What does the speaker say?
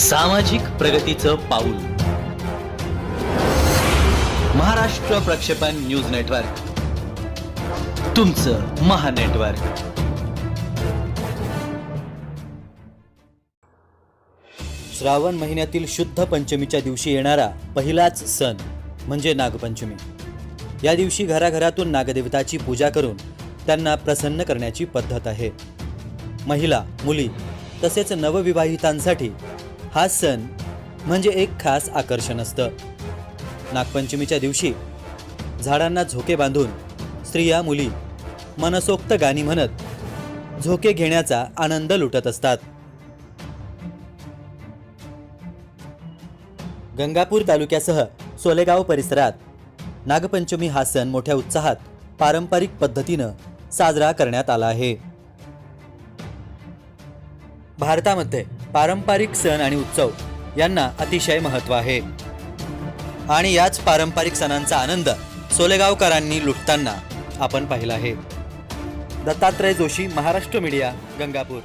सामाजिक प्रगतीचं पाऊल. महाराष्ट्र प्रक्षेपण न्यूज नेटवर्क. तुमचं महानेटवर्क श्रावण महिन्यातील शुद्ध पंचमीच्या दिवशी येणारा पहिलाच सण म्हणजे नागपंचमी. या दिवशी घराघरातून नागदेवताची पूजा करून त्यांना प्रसन्न करण्याची पद्धत आहे. महिला मुली तसेच नवविवाहितांसाठी हा सण म्हणजे एक खास आकर्षण असतं. नागपंचमीच्या दिवशी झाडांना झोके बांधून स्त्रिया मुली मनसोक्त गाणी म्हणत झोके घेण्याचा आनंद लुटत असतात. गंगापूर तालुक्यासह सोलेगाव परिसरात नागपंचमी हा सण मोठ्या उत्साहात पारंपरिक पद्धतीनं साजरा करण्यात आला आहे. भारतामध्ये पारंपरिक सण आणि उत्सव यांना अतिशय महत्त्व आहे. आणि याच पारंपरिक सणांचा आनंद सोलेगावकरांनी लुटताना आपण पाहिला आहे. दत्तात्रय जोशी महाराष्ट्र मीडिया गंगापूर.